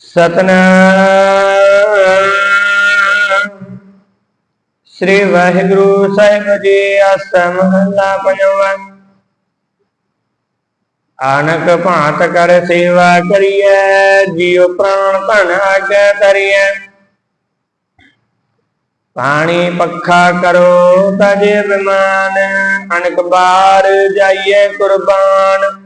ਸਤਨਾਮ। ਸ੍ਰੀ Waheguru Sahib ji awesome ਮਹੱਲਾ ਪੰਜਵਾਂ। ਆਨਕ ਭਾਂਤ ਕਰ ਸੇਵਾ ਕਰੀਐ, ਜੀਉ ਪ੍ਰਾਣ ਧਨ ਆਗੇ ਤਰੀਐ ਪਾਣੀ ਪੱਖਾ ਕਰੋ ਤਜੇ ਬਿਮਾਨ, ਅਨਕ ਬਾਰ ਜਾਈਏ ਕੁਰਬਾਨ।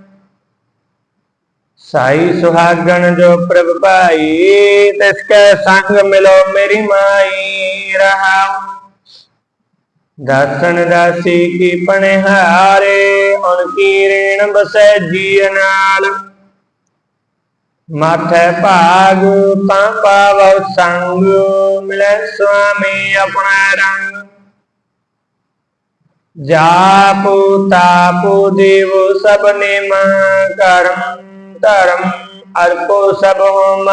ਸਾਈ ਸੁਹਾਗਣ ਜੋ ਪ੍ਰਭ ਭਾਈ ਤਿਸ ਕੈ ਸੰਗ ਮਿਲੋ ਮੇਰੀ ਮਾਈ ਰਹਾ ਦਾਸਨ ਦਾਸੀ ਕੀ ਪਣਿਹਾਰੇ ਉਨ ਕੀ ਰੇਣ ਬਸੈ ਜੀਅ ਨਾਲ ਮਾਥੇ ਭਾਗ ਤਾਂ ਪਾਵ ਸੰਗ ਮਿਲੈ ਸੁਆਮੀ ਆਪਣਾ ਰੰਗ ਜਾਪੂ ਤਾਪੂ ਦੇਵ ਸਭ ਨਿਮ ਕਰਮ ਧਰਮ ਅਰਪੋ ਸਭ ਹੋਮ।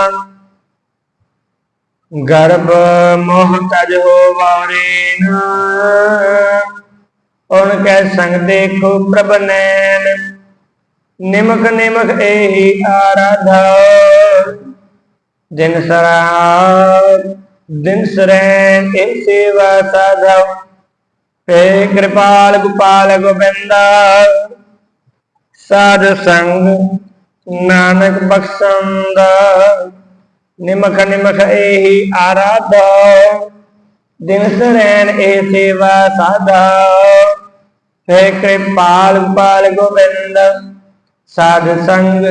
ਗਰਭ ਮੋਹ ਤਜ ਹੋ ਵਾਰੇਨ ਉਨ ਕੈ ਸੰਗ ਦੇਖੋ ਪ੍ਰਭ ਨੈਣ। ਨਿਮਕ ਨਿਮਕ ਇਹੀ ਆਰਾਧਾ। ਦਿਨ ਸਰਾ ਦਿਨ ਸਰੈਨ ਇਹ ਸੇਵਾ ਸਾਧਾ। ਹੇ ਕਿਰਪਾਲ ਗੋਪਾਲ ਗੋਬਿੰਦਾ। ਸਾਧ ਸੰਗ ਨਾਨਕ ਬਖਸ਼ੰਦਾ ਨਿਮਖ ਨਿਮਖ ਏਹੀ ਆਰਾਧਾ। ਦਿਨ ਸਰੈਨ ਇਹ ਸੇਵਾ ਸਾਧਾ। ਹੇ ਕਿਰਪਾਲ ਗੋਪਾਲ ਗੋਬਿੰਦ, ਸਾਧ ਸੰਗ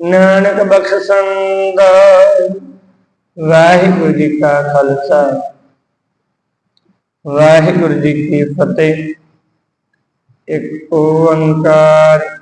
ਨਾਨਕ ਬਖਸ਼ੰਦ ਵਾਹਿਗੁਰੂ ਜੀ ਕਾ ਖਾਲਸਾ। ਵਾਹਿਗੁਰੂ ਜੀ ਕੀ ਫਤਿਹ। ਇੱਕ ਓੰਕਾਰ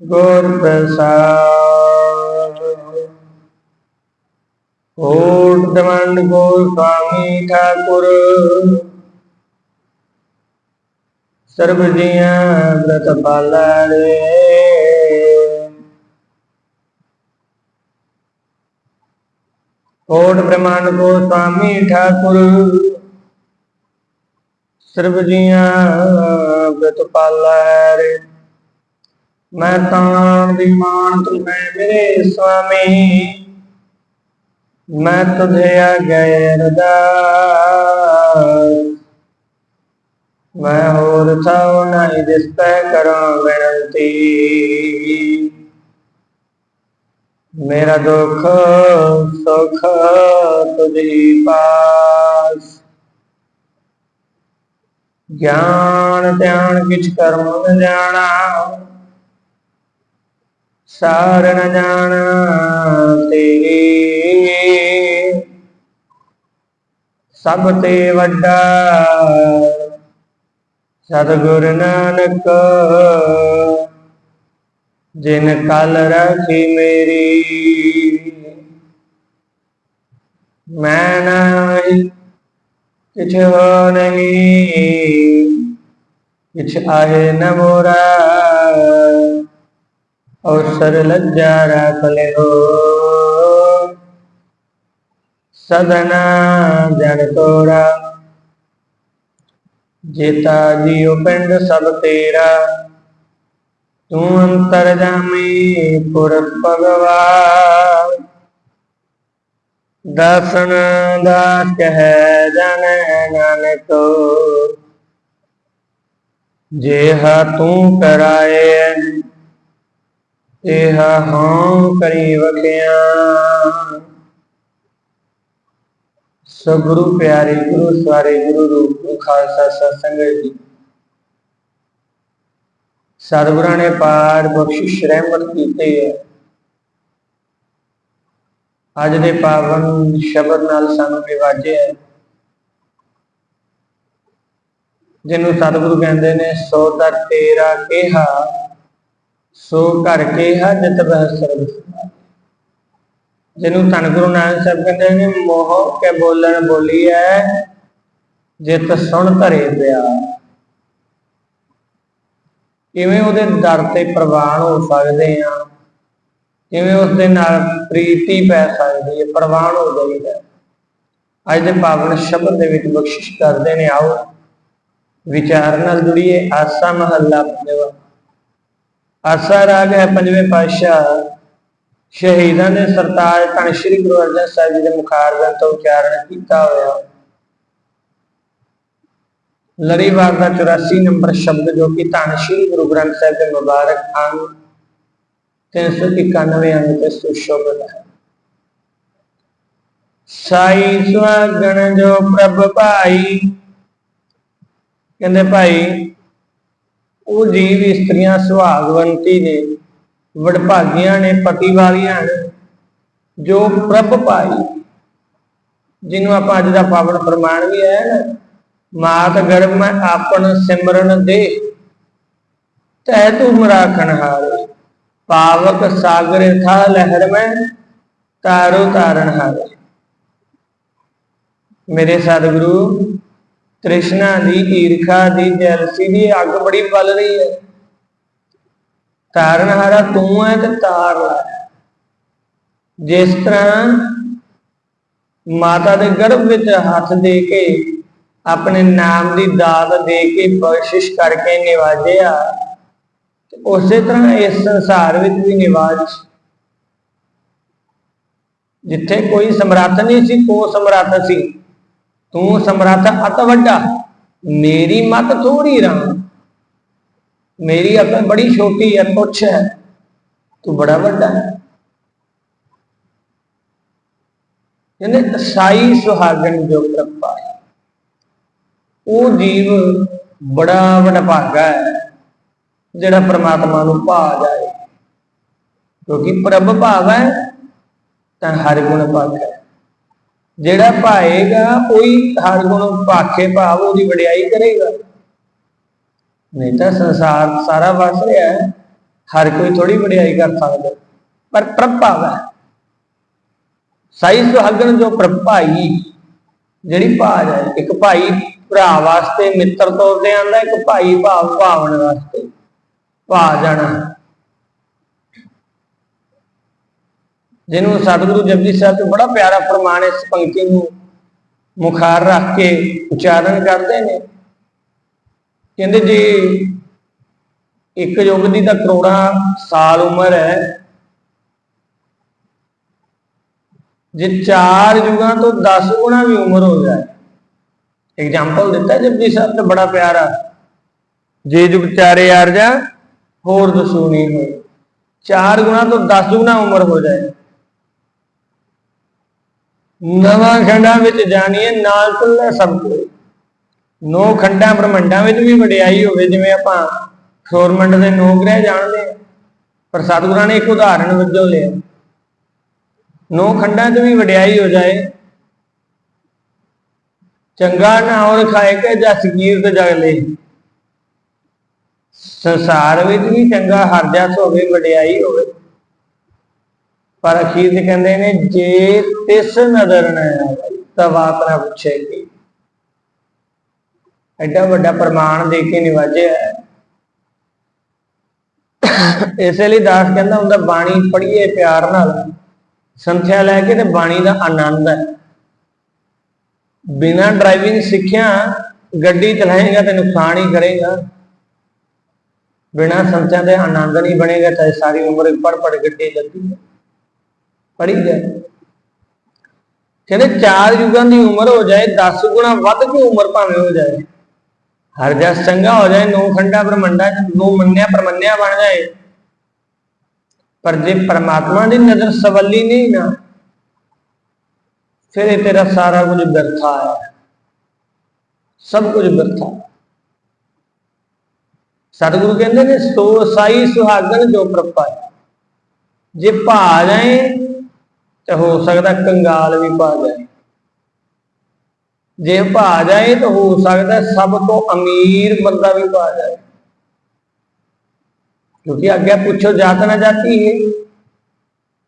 ਗੁਰ ਪ੍ਰਸਾਦ। ਓਟ ਦਮੰਡ ਗੋਸਵਾਮੀ ਠਾਕੁਰ। ਸਰਬ ਜੀਆਂ ਬ੍ਰਤ ਪਾਲੜੇ ਓਟ ਬ੍ਰਹਮੰਡ ਗੋਸਵਾਮੀ ਠਾਕੁਰ। ਸਰਬ ਜੀਆਂ ਬ੍ਰਤ ਪਾਲੜੇ ਮੈਂ ਤਾਂ ਦੀ ਮਾਨ ਤੂੰ ਮੈਂ ਮੇਰੇ ਸੁਆਮੀ ਮੈਂ ਤੁਝੇ ਆਗੇ ਅਰਦਾਸ ਮੈਂ ਹੋਰ ਥਾਉ ਨਹੀਂ ਦਿਸਤੈ ਕਰਾਂ ਬੇਨਤੀ। ਮੇਰਾ ਦੁੱਖ, ਸੁਖ ਤੁਝੀ ਪਾਸ। ਗਿਆਨ ਧਿਆਨ ਕਿਛ ਕਰਮ ਨ ਜਾਣਾ। ਸਾਰ ਜਾਣਾ ਤੇਰੀ ਸਭ ਤੇ ਵੱਡਾ ਸਤਿਗੁਰ ਨਾਨਕ, ਜਿਨ ਕਲ ਰਖੀ ਮੇਰੀ। ਮੈਂ ਨਹੀਂ, ਕਿਛ ਹੋ ਨਹੀਂ, ਕਿਛ ਆਹੇ ਨ ਮੋਰਾ। ਅਵਸਰ ਲੱਜਾ ਰੱਖ ਲਿਓ। ਸਦਨਾ ਜਨ ਤੋਰਾ, ਜੇਤਾ ਜੀਉ ਪਿੰਡ ਸਭ ਤੇਰਾ। ਤੂੰ ਅੰਤਰ ਜਾਮੀ ਪੁਰਖ ਭਗਵਾਨ। ਦਸਨ ਦਾਸ ਕਹਿ ਜਨ ਨਾਨਕ। ਜੇ ਹਾ ਤੂੰ ਕਰਾਏ ਇਹ ਹਾਂ ਕਰੀ ਵਖਿਆ। ਸੋ ਪਿਆਰੇ ਗੁਰੂ ਸਵਾਰੇ ਗੁਰੂ ਰੂਪ ਖਾਲਸਾ ਸਤ ਜੀ। ਸਤਿਗੁਰਾਂ ਨੇ ਪਾਰ ਬਖਸ਼ਿਸ਼ ਰਹਿਮਤ ਕੀਤੇ ਹੈ। ਅੱਜ ਦੇ ਪਾਵਨ ਸ਼ਬਦ ਨਾਲ ਸਾਨੂੰ ਨਿਵਾਜਿਆ ਹੈ। ਜਿਹਨੂੰ ਸਤਿਗੁਰੂ ਕਹਿੰਦੇ ਨੇ, ਸੋ ਦਾ ਤੇਰਾ ਕਿਹਾ ਸੋ ਕਰਕੇ ਹਜਤ ਬਹਿ ਸਰਬ ਜਿਹਨੂੰ ਧੰਨ ਗੁਰੂ ਨਾਨਕ ਸਾਹਿਬ ਕਹਿੰਦੇ ਨੇ, ਮੋਹ ਕੇ ਬੋਲਣ ਬੋਲੀ ਐ, ਜਿਤ ਸੁਣ ਧਰੇ ਪਿਆ ਕਿਵੇਂ ਉਹਦੇ ਦਰ ਤੇ ਪ੍ਰਵਾਨ ਹੋ ਸਕਦੇ ਆ, ਕਿਵੇਂ ਉਸ ਦੇ ਨਾਲ ਪ੍ਰੀਤੀ ਪੈ ਸਕਦੀ ਹੈ ਪ੍ਰਵਾਨ ਹੋ ਜਾਈਦਾ। ਹੈ। ਅੱਜ ਦੇ ਪਾਵਨ ਸ਼ਬਦ ਦੇ ਵਿੱਚ ਬਖਸ਼ਿਸ਼ ਕਰਦੇ ਨੇ, ਆਓ ਵਿਚਾਰ ਨਾਲ ਜੁੜੀਏ, ਆਸਾ ਮਹੱਲਾ ਪੰਜਵਾ ਆਸਾ ਰਾਗ ਹੈ ਪੰਜਵੇਂ ਪਾਤਸ਼ਾਹ। ਸ਼ਹੀਦਾਂ ਦੇ ਸਰਤਾਜ ਧੰਨ ਸ਼੍ਰੀ ਗੁਰੂ ਅਰਜਨ ਸਾਹਿਬ ਜੀ ਦੇ ਮੁਖਾਰਬੰਦ ਤੋਂ ਉਚਾਰਨ ਕੀਤਾ ਹੋਇਆ। ਲੜੀਵਾਰ ਦਾ 84 ਨੰਬਰ ਸ਼ਬਦ ਜੋ ਕਿ ਧੰਨ ਸ਼੍ਰੀ ਗੁਰੂ ਗ੍ਰੰਥ ਸਾਹਿਬ ਦੇ ਮੁਬਾਰਕ ਅੰਗ 391 ਅੰਗ ਤੇ ਸੁਸ਼ੋਭਿਤ ਹੈ। ਸਾਈ ਸੁਆਗਣ ਜੋ ਪ੍ਰਭ ਭਾਈ। ਕਹਿੰਦੇ ਭਾਈ ਉਹ ਜੀਵ ਇਸਤਰੀਆਂ ਸੁਹਾਗਵੰਤੀ ਨੇ, ਵਡਭਾਗੀਆਂ ਨੇ, ਪਤੀ ਵਾਲੀਆਂ ਜੋ ਪ੍ਰਭ ਭਾਈ, ਜਿਹਨੂੰ ਆਪਾਂ ਅੱਜ ਦਾ ਪਾਵਨ ਪ੍ਰਮਾਣ ਵੀ ਹੈ ਨਾ, ਮਾਤ ਗਰਭ ਮੈਂ ਆਪਨ ਸਿਮਰਨ ਦੇ, ਤੈ ਤੂੰ ਰਾਖਣ ਹਾਰੇ ਪਾਵਕ ਸਾਗਰ ਥਾ ਲਹਿਰ ਮੈਂ, ਤਾਰੋ ਤਾਰਨ ਹਾਰੇ। ਮੇਰੇ ਸਤਿਗੁਰੂ ਤ੍ਰਿਸ਼ਨਾ ਦੀ, ਈਰਖਾ ਦੀ, ਜੈਲਸੀ ਦੀ, ਅੱਗ ਬੜੀ ਬਲ ਰਹੀ ਹੈ। ਤਾਰਨ ਹਾਰਾ ਤੂੰ ਹੈ ਤੇ ਤਾਰ ਲੈ। ਜਿਸ ਤਰ੍ਹਾਂ ਮਾਤਾ ਦੇ ਗਰਭ ਵਿੱਚ ਹੱਥ ਦੇ ਕੇ ਆਪਣੇ ਨਾਮ ਦੀ ਦਾਤ ਦੇ ਕੇ ਬਖਸ਼ਿਸ਼ ਕਰਕੇ ਨਿਵਾਜਿਆ, ਤੇ ਉਸੇ ਤਰ੍ਹਾਂ ਇਸ ਸੰਸਾਰ ਵਿੱਚ ਵੀ ਨਿਵਾਜ। ਜਿੱਥੇ ਕੋਈ ਸਮਰੱਥ ਨਹੀਂ ਸੀ ਕੋ ਸਮਰੱਥ ਸੀ। ਤੂੰ ਸਮਰੱਥ ਅਤ ਵੱਡਾ। ਮੇਰੀ ਮਤ ਥੋੜੀ ਰਾਂ ਮੇਰੀ ਅਕਲ ਬੜੀ ਛੋਟੀ ਹੈ ਪੁੱਛ ਹੈ ਤੂੰ ਬੜਾ ਵੱਡਾ ਹੈ ਇਹਨੇ ਸਾਈ ਸੁਹਾਗਣ ਜੋ ਪ੍ਰਪਾ ਉਹ ਜੀਵ ਬੜਾ ਵੱਡਾ ਭਾਗਾ ਹੈ ਜਿਹੜਾ ਪ੍ਰਮਾਤਮਾ ਨੂੰ ਭਾ ਜਾਏ। ਕਿਉਂਕਿ ਪ੍ਰਭ ਭਾਵ ਹੈ, ਤਾਂ ਹਰ ਗੁਣ ਭਾਗ ਹੈ। ਜਿਹੜਾ ਭਾਏਗਾ ਉਹੀ ਹਰ ਗੁਣ ਭਾਖੇ ਭਾਵ ਉਹਦੀ ਵਡਿਆਈ ਕਰੇਗਾ। ਨਹੀਂ ਤਾਂ ਸੰਸਾਰ ਸਾਰਾ ਵਸ ਰਿਹਾ ਹੈ। ਹਰ ਕੋਈ ਥੋੜੀ ਵਡਿਆਈ ਕਰ ਸਕਦਾ। ਪਰ ਪ੍ਰਭਾਵ ਹੈ। ਸਾਈ ਸੁਹਾਗਣ ਜੋ ਪ੍ਰਭਾਈ ਜਿਹੜੀ ਭਾਜ ਹੈ, ਇੱਕ ਭਾਈ ਭਰਾ ਵਾਸਤੇ, ਮਿੱਤਰ ਤੌਰ ਤੇ ਆਂਦਾ ਇੱਕ ਭਾਈ ਭਾਵ ਭਾਵਨ ਵਾਸਤੇ। ਭਾ ਜਾਣਾ। ਜਿਹਨੂੰ ਸਤਿਗੁਰੂ ਜਪਜੀ ਸਾਹਿਬ ਤੇ ਬੜਾ ਪਿਆਰਾ ਫਰਮਾਨ ਇਸ ਪੰਕਤੀ ਨੂੰ ਮੁਖਾਰ ਰੱਖ ਕੇ ਉਚਾਰਨ ਕਰਦੇ ਨੇ। ਕਹਿੰਦੇ ਜੀ, ਇੱਕ ਯੁੱਗ ਦੀ ਤਾਂ ਕਰੋੜਾਂ ਸਾਲ ਉਮਰ ਹੈ। ਜੇ ਚਾਰ ਯੁਗਾਂ ਤੋਂ 10 ਗੁਣਾ ਵੀ ਉਮਰ ਹੋ ਜਾਏ। ਐਗਜ਼ਾਮਪਲ ਦਿੱਤਾ ਜਪਜੀ ਸਾਹਿਬ ਤੇ ਬੜਾ ਪਿਆਰਾ। ਜੇ ਜੁਗ ਚਾਰੇ ਯਾਰ ਜਾ ਹੋਰ ਦਸੂਣੀ ਹੋਏ। ਚਾਰ ਗੁਣਾ ਤੋਂ 10 ਗੁਣਾ ਉਮਰ ਹੋ ਜਾਏ। ਨਵਾਂ ਖੰਡਾਂ ਵਿੱਚ ਜਾਣੀਏ, ਨਾਲ ਤੁਲੇ ਸਭ ਕੋਈ ਨੌ ਖੰਡਾਂ ਬ੍ਰਹਮੰਡਾਂ ਵਿੱਚ ਵੀ ਵਡਿਆਈ ਹੋਵੇ, ਜਿਵੇਂ ਆਪਾਂ ਸੌਰਮੰਡ ਦੇ ਨੌ ਗ੍ਰਹਿ ਜਾਣਦੇ ਹਾਂ, ਪਰ ਸਤਿਗੁਰਾਂ ਨੇ ਇੱਕ ਉਦਾਹਰਣ ਵਜੋਂ ਲਿਆ। ਨੌ ਖੰਡਾਂ 'ਚ ਵੀ ਵਡਿਆਈ ਹੋ ਜਾਏ, ਚੰਗਾ ਨਾ ਔਰ ਖਾਏ ਕੇ ਜਸ ਕੀਰਤ ਜਗ ਲੈ। ਸੰਸਾਰ ਵਿੱਚ ਵੀ ਚੰਗਾ ਹਰ ਜਸ ਹੋਵੇ, ਵਡਿਆਈ ਹੋਵੇ। ਪਰ ਅਖੀਰ ਤੇ ਕਹਿੰਦੇ ਨੇ, ਜੇ ਤਿਸ ਨਜ਼ਰ ਨਾ ਆਵੇ ਤਾਂ ਬਾਤ ਨਾ ਪੁੱਛੇਗੀ ਐਡਾ ਵੱਡਾ ਪ੍ਰਮਾਣ ਦੇ ਕੇ ਨਿਵਾਜਿਆ ਇਸੇ ਲਈ ਦਾਸ ਕਹਿੰਦਾ ਹੁੰਦਾ, ਬਾਣੀ ਪੜ੍ਹੀਏ ਪਿਆਰ ਨਾਲ। ਸੰਥਿਆ ਲੈ ਕੇ ਤੇ ਬਾਣੀ ਦਾ ਆਨੰਦ ਹੈ। ਬਿਨਾਂ ਡਰਾਈਵਿੰਗ ਸਿੱਖਿਆ, ਗੱਡੀ ਚਲਾਏਗਾ ਤੇ ਨੁਕਸਾਨ ਹੀ ਕਰੇਗਾ। ਬਿਨਾਂ ਸੰਥਿਆ ਦੇ ਆਨੰਦ ਨਹੀਂ ਬਣੇਗਾ, ਚਾਹੇ ਸਾਰੀ ਉਮਰ ਪੜ ਪੜ ਗੱਡੀ ਲੱਗੀ ਪੜੀ ਜਾਏ। ਕਹਿੰਦੇ ਚਾਰ ਯੁਗਾਂ ਦੀ ਉਮਰ ਹੋ ਜਾਏ 10 ਗੁਣਾ ਵੱਧ ਕੇ ਉਮਰ ਭਾਵੇਂ ਹੋ ਜਾਏ? ਹਰ ਜਸ ਚੰਗਾ ਹੋ ਜਾਏ, ਨੋ ਖੰਡਾ ਬ੍ਰਹਮੰਡਾ ਨੌ ਮੰਨਿਆ ਪਰਮੰਨਿਆ ਬਣ ਜਾਏ। ਪਰ ਜੇ ਪਰਮਾਤਮਾ ਦੀ ਨਜ਼ਰ ਸਵੱਲੀ ਨਹੀਂ ਨਾ, ਫਿਰ ਇਹ ਤੇਰਾ ਸਾਰਾ ਕੁਝ ਵਿਰਥਾ ਹੈ। ਸਭ ਕੁਝ ਬਿਰਥਾ ਸਤਿਗੁਰੂ ਕਹਿੰਦੇ ਨੇ, ਸੋ ਸਾਈ ਸੁਹਾਗਣ ਜੋ ਪ੍ਰਪਾਏ ਜੇ ਭਾ ਜਾਏ ਤੇ ਹੋ ਸਕਦਾ ਕੰਗਾਲ ਵੀ ਪਾ ਜਾਏ। ਜੇ ਭਾ ਜਾਏ ਤਾਂ ਹੋ ਸਕਦਾ ਸਭ ਤੋਂ ਅਮੀਰ ਬੰਦਾ ਵੀ ਪਾ ਜਾਏ। ਕਿਉਂਕਿ ਅੱਗੇ ਪੁੱਛੋ, ਜਾਤ ਨਾ ਜਾਤੀ ਹੈ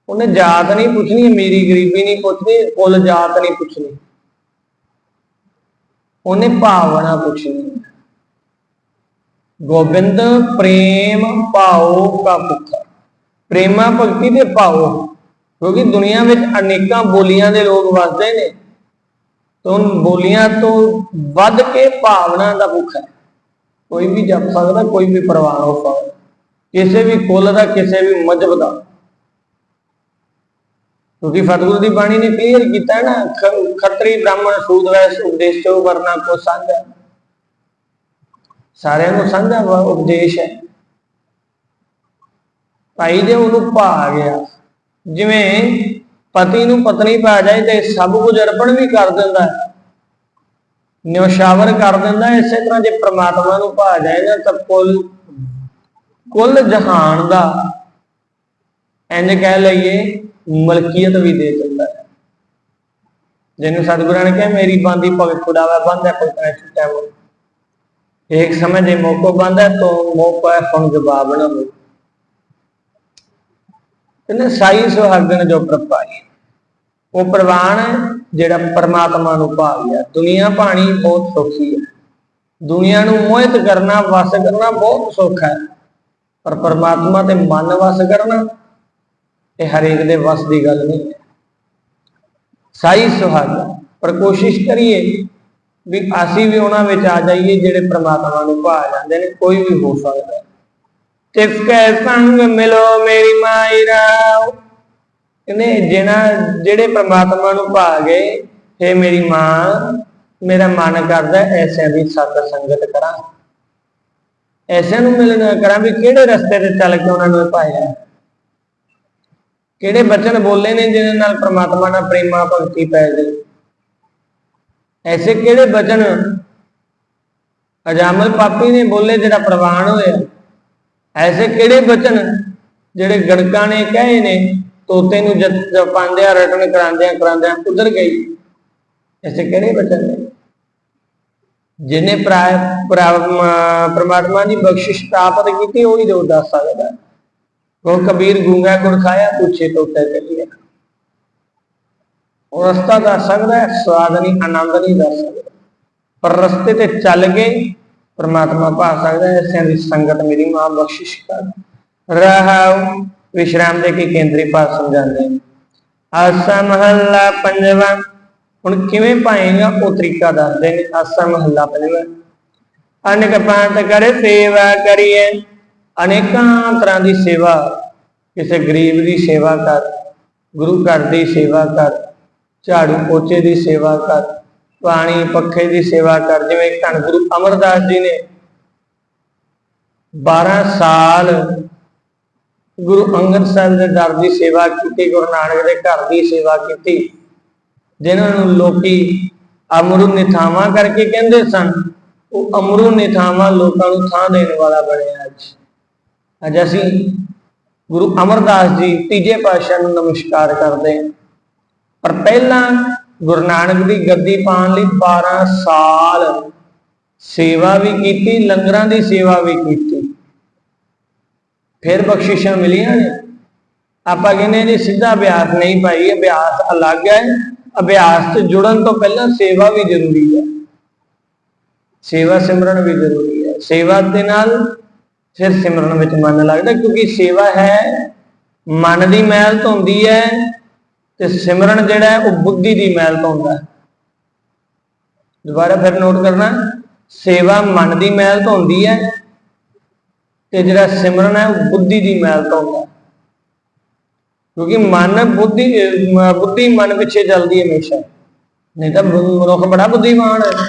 ਉਹਨੇ ਜਾਤ ਨਹੀਂ ਪੁੱਛਣੀ ਮੇਰੀ ਗਰੀਬੀ ਨਹੀਂ ਪੁੱਛਣੀ, ਕੁੱਲ ਜਾਤ ਨਹੀਂ ਪੁੱਛਣੀ। ਉਹਨੇ ਭਾਵਨਾ ਪੁੱਛਣੀ। ਗੋਬਿੰਦ, ਪ੍ਰੇਮ ਭਾਉ ਕਾ ਭੁੱਖਾ ਪ੍ਰੇਮਾ ਭਗਤੀ ਦੇ ਭਾਉ ਕਿਉਂਕਿ ਦੁਨੀਆ ਵਿੱਚ ਅਨੇਕਾਂ ਬੋਲੀਆਂ ਦੇ ਲੋਕ ਵੱਸਦੇ ਨੇ। ਤੋਂ ਬੋਲੀਆਂ ਤੋਂ ਵੱਧ ਕੇ ਭਾਵਨਾ ਦਾ ਭੁੱਖ ਹੈ। ਕੋਈ ਵੀ ਜਪ ਸਕਦਾ, ਕੋਈ ਵੀ ਪ੍ਰਵਾਨ ਹੋ ਸਕਦਾ। ਕਿਸੇ ਵੀ ਕੁੱਲ ਦਾ, ਕਿਸੇ ਵੀ ਮਜਬ ਦਾ। ਕਿਉਂਕਿ ਫਤਿਗੁਰੂ ਦੀ ਬਾਣੀ ਨੇ ਕਲੀਅਰ ਕੀਤਾ ਹੈ ਨਾ, ਖ- ਖੱਤਰੀ ਬ੍ਰਾਹਮਣ ਸੂਦ ਵੈਸ ਉਪਦੇਸ਼ ਵਰਨਾ ਕੋ ਸਾਂਝਾ ਸਾਰਿਆਂ ਨੂੰ ਸਾਂਝਾ ਵਾ- ਉਪਦੇਸ਼ ਹੈ। ਭਾਈ ਜੇ ਉਹਨੂੰ ਭਾ ਗਿਆ। ਜਿਵੇਂ ਪਤੀ ਨੂੰ ਪਤਨੀ ਪਾ ਜਾਏ ਤੇ ਸਭ ਕੁਝ ਅਰਪਣ ਵੀ ਕਰ ਦਿੰਦਾ ਹੈ। ਨਿਉਸ਼ਾਵਰ ਕਰ ਦਿੰਦਾ ਇਸੇ ਤਰ੍ਹਾਂ ਜੇ ਪ੍ਰਮਾਤਮਾ ਨੂੰ ਭਾ ਜਾਏ ਨਾ ਤਾਂ ਕੁੱਲ ਕੁੱਲ ਜਹਾਨ ਦਾ ਇੰਜ ਕਹਿ ਲਈਏ ਮਲਕੀਅਤ ਵੀ ਦੇ ਦਿੰਦਾ ਹੈ। ਜਿਹਨੂੰ ਸਤਿਗੁਰਾਂ ਨੇ ਕਿਹਾ, ਮੇਰੀ ਬਾਂਦੀ ਭਗਤ ਖੁਦਾਵਾ ਬੰਦ ਹੈ, ਕੋਈ ਤੈ ਛੁੱਟਿਆ ਹੋ ਇੱਕ ਸਮੇਂ ਦੇ ਮੌਕੋ ਬੰਦ ਹੈ, ਤੋ ਮੌਕਾ ਹੁਣ ਜਵਾਬ ਨਾ ਹੋ ਕਹਿੰਦੇ ਸਾਈ ਸੁਹਾਗਣ ਜੋ ਪ੍ਰਭਾਈ ਉਹ ਪ੍ਰਵਾਨ ਜਿਹੜਾ ਪਰਮਾਤਮਾ ਨੂੰ ਪਾ ਹੈ। ਦੁਨੀਆ ਪਾਣੀ ਬਹੁਤ ਸੌਖੀ ਹੈ। ਦੁਨੀਆ ਨੂੰ ਮੋਹਿਤ ਕਰਨਾ, ਵਸ ਕਰਨਾ ਬਹੁਤ ਸੌਖਾ ਹੈ। ਪਰ ਪਰਮਾਤਮਾ ਤੇ ਮਨ ਵਸ ਕਰਨਾ, ਇਹ ਹਰੇਕ ਦੇ ਵਸ ਦੀ ਗੱਲ ਨਹੀਂ ਹੈ। ਸਾਈ ਸੁਹਾਗਾ ਪਰ ਕੋਸ਼ਿਸ਼ ਕਰੀਏ ਵੀ ਅਸੀਂ ਵੀ ਉਹਨਾਂ ਵਿੱਚ ਆ ਜਾਈਏ ਜਿਹੜੇ ਪ੍ਰਮਾਤਮਾ ਨੂੰ ਭਾ ਜਾਂਦੇ ਨੇ, ਕੋਈ ਵੀ ਹੋ ਸਕਦਾ ਹੈ ਤਿਸਕੈ ਸੰਗ ਮਿਲੋ ਮੇਰੀ ਮਾਈ ਰਾਉ ਕਹਿੰਦੇ ਜਿਹਨਾਂ ਜਿਹੜੇ ਪ੍ਰਮਾਤਮਾ ਨੂੰ ਭਾ ਗਏ ਮੇਰੀ ਮਾਂ, ਮੇਰਾ ਮਨ ਕਰਦਾ ਐਸਿਆਂ ਦੀ ਸਤ ਸੰਗਤ ਕਰਾਂ। ਐਸਿਆਂ ਨੂੰ ਮਿਲਣਾ ਕਰਾਂ ਵੀ ਕਿਹੜੇ ਰਸਤੇ ਤੇ ਚੱਲ ਕੇ ਉਹਨਾਂ ਨੂੰ ਪਾਇਆ ਕਿਹੜੇ ਬਚਨ ਬੋਲੇ ਨੇ ਜਿਹਨਾਂ ਨਾਲ ਪ੍ਰਮਾਤਮਾ ਨਾਲ ਪ੍ਰੇਮਾ ਭਗਤੀ ਪੈ ਗਈ ਐਸੇ ਕਿਹੜੇ ਬਚਨ ਅਜਾਮਲ ਪਾਪੀ ਨੇ ਬੋਲੇ ਜਿਹੜਾ ਪ੍ਰਵਾਨ ਹੋਇਆ। ਐਸੇ ਕਿਹੜੇ ਬਚਨ ਜਿਹੜੇ ਗੜਕਾਂ ਨੇ ਕਹੇ ਨੇ, ਤੋਤੇ ਨੂੰ ਜਦ ਜਪਾਂਦਿਆਂ ਰਟਣ ਕਰਾਂਦਿਆਂ ਕਰਾਂਦਿਆਂ ਉਧਰ ਗਈ। ਐਸੇ ਕਿਹੜੇ ਬਚਨ ਨੇ? ਜਿਨੇ ਪ੍ਰਮਾਤਮਾ ਦੀ ਬਖਸ਼ਿਸ਼ ਪ੍ਰਾਪਤ ਕੀਤੀ, ਉਹ ਹੀ ਜੋ ਦੱਸ ਸਕਦਾ। ਹੈ ਉਹ ਕਬੀਰ ਗੂੰਗਾ ਗੁਰ ਖਾਇਆ, ਪੁੱਛੇ ਤੋਤੇ ਚੱਲਿਆ ਉਹ ਰਸਤਾ ਦੱਸ ਸਕਦਾ, ਸਵਾਦ ਨਹੀਂ, ਆਨੰਦ ਨਹੀਂ ਦੱਸ ਸਕਦਾ। ਪਰ ਰਸਤੇ ਤੇ ਚੱਲ ਗਏ ਪਰਮਾਤਮਾ ਪਾ ਸਕਦਾ ਹੈ ਐਸਿਆਂ ਦੀ ਸੰਗਤ ਮੇਰੀ ਮਾਂ ਬਖਸ਼ਿਸ਼ ਕਰ। ਰਹਾਉ ਵਿਸ਼ਰਾਮ ਦੇ ਕੀ ਕੇਂਦਰੀ ਭਾਗ ਸਮਝਾਉਂਦੇ ਨੇ। ਆਸਾ ਮਹੱਲਾ ਪੰਜਵਾਂ, ਹੁਣ ਕਿਵੇਂ ਪਾਏਗਾ ਉਹ ਤਰੀਕਾ ਦੱਸਦੇ ਨੇ। ਆਸਾ ਮਹੱਲਾ ਪੰਜਵਾਂ, ਅਨੇਕ ਪਾਂਤ ਕਰੇ, ਸੇਵਾ ਕਰੀਏ। ਅਨੇਕਾਂ ਤਰ੍ਹਾਂ ਦੀ ਸੇਵਾ, ਕਿਸੇ ਗਰੀਬ ਦੀ ਸੇਵਾ ਕਰ, ਗੁਰੂ ਘਰ ਦੀ ਸੇਵਾ ਕਰ, ਝਾੜੂ ਪੋਚੇ ਦੀ ਸੇਵਾ ਕਰ ਪਾਣੀ ਪੱਖੇ ਦੀ ਸੇਵਾ ਕਰ, ਜਿਵੇਂ ਧੰਨ ਗੁਰੂ ਅਮਰਦਾਸ ਜੀ ਨੇ 12 ਸਾਲ ਗੁਰੂ ਅੰਗਦ ਸਾਹਿਬ ਦੇ ਦਰ ਦੀ ਸੇਵਾ ਕੀਤੀ, ਗੁਰੂ ਨਾਨਕ ਦੇ ਘਰ ਦੀ ਸੇਵਾ ਕੀਤੀ, ਜਿਨ੍ਹਾਂ ਨੂੰ ਲੋਕੀ ਅਮਰੂ ਨਿਥਾਵਾਂ ਕਰਕੇ ਕਹਿੰਦੇ ਸਨ, ਉਹ ਅਮਰੂ ਨਿਥਾਵਾਂ ਲੋਕਾਂ ਨੂੰ ਥਾਂ ਦੇਣ ਵਾਲਾ ਬਣਿਆ ਅੱਜ। ਅੱਜ ਅਸੀਂ ਗੁਰੂ ਅਮਰਦਾਸ ਜੀ ਤੀਜੇ ਪਾਤਸ਼ਾਹ ਨੂੰ ਨਮਸਕਾਰ ਕਰਦੇ ਹਾਂ। ਪਰ ਪਹਿਲਾਂ ਗੁਰੂ ਨਾਨਕ ਦੀ ਗੱਦੀ ਪਾਉਣ ਲਈ 12 ਸਾਲ ਸੇਵਾ ਵੀ ਕੀਤੀ, ਲੰਗਰਾਂ ਦੀ ਸੇਵਾ ਵੀ ਕੀਤੀ। ਫਿਰ ਬਖਸ਼ਿਸ਼ਾਂ ਮਿਲੀਆਂ ਨੇ। ਆਪਾਂ ਕਹਿੰਦੇ ਜੀ, ਸਿੱਧਾ ਅਭਿਆਸ ਨਹੀਂ ਭਾਈ, ਅਭਿਆਸ ਅਲੱਗ ਹੈ। ਅਭਿਆਸ ਤੇ ਜੁੜਨ ਤੋਂ ਪਹਿਲਾਂ ਸੇਵਾ ਵੀ ਜ਼ਰੂਰੀ ਹੈ। ਸੇਵਾ ਸਿਮਰਨ ਵੀ ਜ਼ਰੂਰੀ ਹੈ। ਸੇਵਾ ਦੇ ਨਾਲ ਫਿਰ ਸਿਮਰਨ ਵਿੱਚ ਮਨ ਲੱਗਦਾ, ਕਿਉਂਕਿ ਸੇਵਾ ਹੈ, ਮਨ ਦੀ ਮਹਿਲ ਧੋਂਦੀ ਹੈ ਤੇ ਸਿਮਰਨ ਜਿਹੜਾ ਹੈ, ਉਹ ਬੁੱਧੀ ਦੀ ਮੈਲ ਧੋਂਦਾ ਹੈ। ਦੁਬਾਰਾ ਫਿਰ ਨੋਟ ਕਰਨਾ, ਸੇਵਾ ਮਨ ਦੀ ਮੈਲ ਧੋਂਦੀ ਹੈ ਤੇ ਜਿਹੜਾ ਸਿਮਰਨ ਹੈ, ਉਹ ਬੁੱਧੀ ਦੀ ਮੈਲ ਧੋਂਦਾ ਹੈ। ਕਿਉਂਕਿ ਮਨ ਬੁੱਧੀ ਬੁੱਧੀ ਮਨ ਪਿੱਛੇ ਚੱਲਦੀ ਹੈ ਹਮੇਸ਼ਾ। ਨਹੀਂ ਤਾਂ ਮਨੁੱਖ ਬੜਾ ਬੁੱਧੀਮਾਨ ਹੈ,